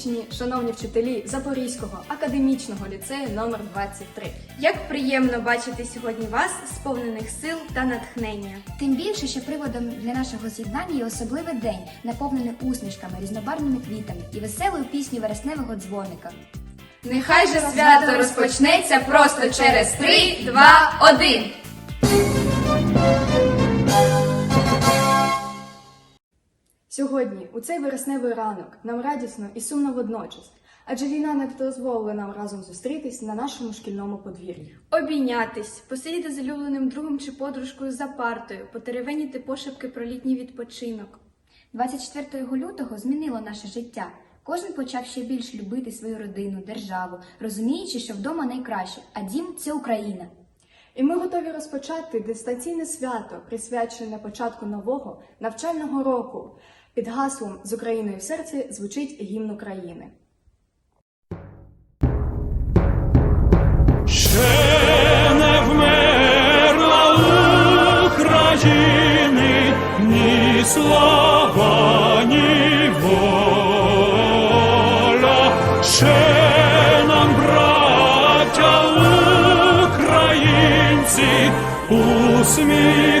учні, шановні вчителі Запорізького академічного ліцею номер 23. Як приємно бачити сьогодні вас, сповнених сил та натхнення. Тим більше, що приводом для нашого з'єднання є особливий день, наповнений усмішками, різнобарвними квітами і веселою піснею вересневого дзвоника. Нехай же свято розпочнеться просто через 3, 2, 1. Сьогодні, у цей вересневий ранок, нам радісно і сумно водночас, адже війна не дозволила нам разом зустрітись на нашому шкільному подвір'ї. Обійнятись, посидіти з улюбленим другом чи подружкою за партою, потеревеніти пошепки про літній відпочинок. 24 лютого змінило наше життя. Кожен почав ще більш любити свою родину, державу, розуміючи, що вдома найкраще, а дім це Україна. І ми готові розпочати дистанційне свято, присвячене початку нового навчального року. Під гаслом з Україною в серці звучить гімн України. Ще не вмерла України ні слава, ні воля. Ще нам, браття українці, усміхнеться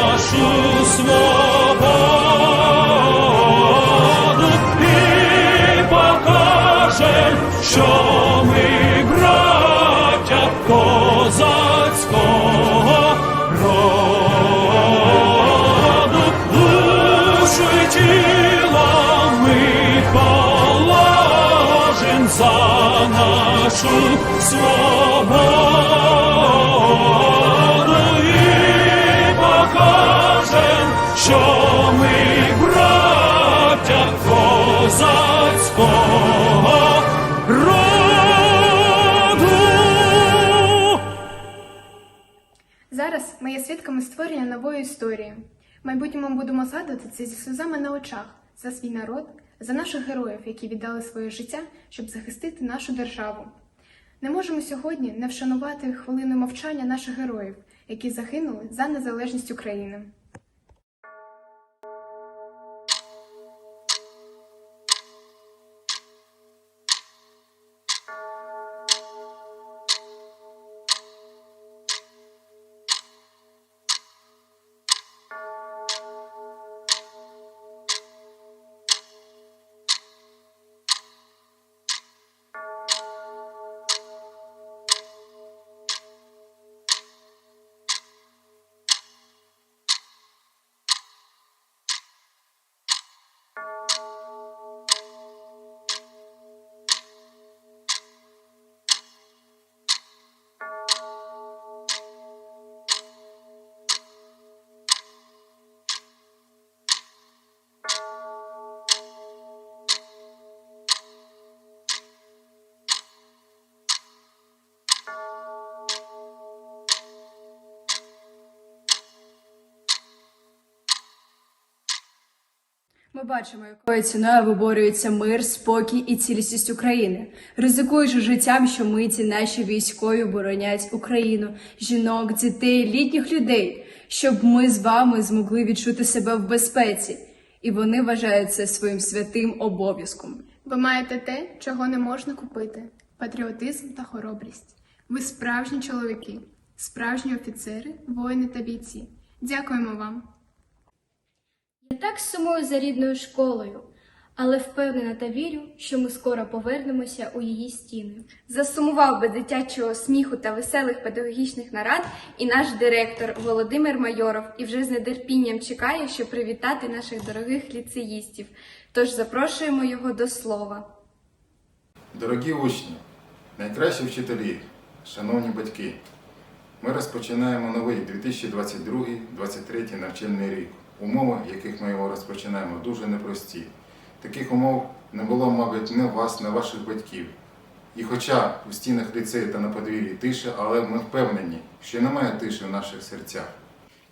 нашу свободу і покажем, що ми браття козацького душу тіло ми положим за нашу свободу Зараз ми є свідками створення нової історії. В майбутньому будемо згадувати це зі сльозами на очах за свій народ, за наших героїв, які віддали своє життя, щоб захистити нашу державу. Не можемо сьогодні не вшанувати хвилину мовчання наших героїв, які загинули за незалежність України. Ми бачимо, якою ціною виборюється мир, спокій і цілісність України, ризикуючи життям, що миті наші військові боронять Україну, жінок, дітей, літніх людей, щоб ми з вами змогли відчути себе в безпеці, і вони вважають це своїм святим обов'язком. Ви маєте те, чого не можна купити: патріотизм та хоробрість. Ви справжні чоловіки, справжні офіцери, воїни та бійці. Дякуємо вам. Я так сумую за рідною школою, але впевнена та вірю, що ми скоро повернемося у її стіни. Засумував без дитячого сміху та веселих педагогічних нарад і наш директор Володимир Майоров і вже з нетерпінням чекає, щоб привітати наших дорогих ліцеїстів. Тож запрошуємо його до слова. Дорогі учні, найкращі вчителі, шановні батьки, ми розпочинаємо новий 2022-2023 навчальний рік. Умови, в яких ми його розпочинаємо, дуже непрості. Таких умов не було, мабуть, ні вас, ні ваших батьків. І хоча у стінах ліцею та на подвір'ї тиша, але ми впевнені, що немає тиші в наших серцях.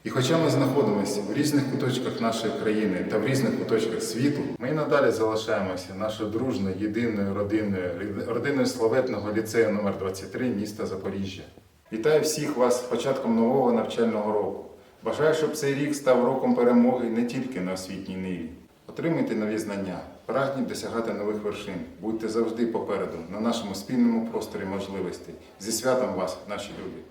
І хоча ми знаходимося в різних куточках нашої країни та в різних куточках світу, ми і надалі залишаємося нашою дружною, єдиною родиною, родиною славетного ліцею номер 23 міста Запоріжжя. Вітаю всіх вас з початком нового навчального року. Бажаю, щоб цей рік став роком перемоги не тільки на освітній ниві. Отримуйте нові знання, прагніть досягати нових вершин. Будьте завжди попереду на нашому спільному просторі можливостей. Зі святом вас, наші люди!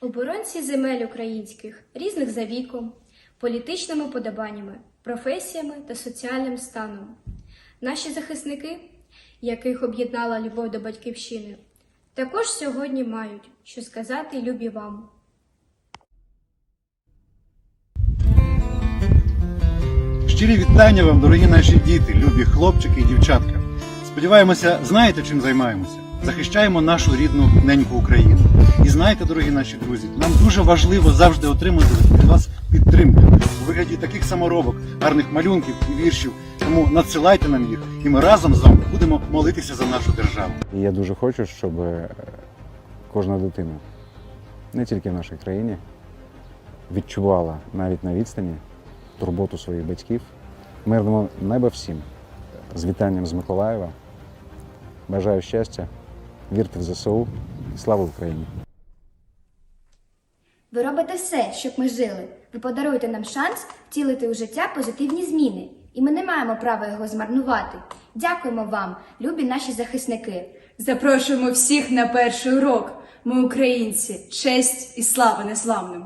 Оборонці земель українських, різних за віком, політичними подобаннями, професіями та соціальним станом. Наші захисники, яких об'єднала любов до батьківщини, також сьогодні мають що сказати любі вам. Щирі вітання вам, дорогі наші діти, любі хлопчики і дівчатка. Сподіваємося, знаєте, чим займаємося. Захищаємо нашу рідну неньку Україну. І знаєте, дорогі наші друзі, нам дуже важливо завжди отримати від вас підтримку у вигляді таких саморобок, гарних малюнків і віршів. Тому надсилайте нам їх, і ми разом з вами будемо молитися за нашу державу. Я дуже хочу, щоб е, кожна дитина, не тільки в нашій країні, відчувала навіть на відстані турботу своїх батьків. Мирного неба всім. З вітанням з Миколаєва. Бажаю щастя, вірте в ЗСУ. Слава Україні! Ви робите все, щоб ми жили. Ви подаруєте нам шанс втілити у життя позитивні зміни, і ми не маємо права його змарнувати. Дякуємо вам, любі наші захисники. Запрошуємо всіх на перший урок. Ми українці, честь і слава незламним.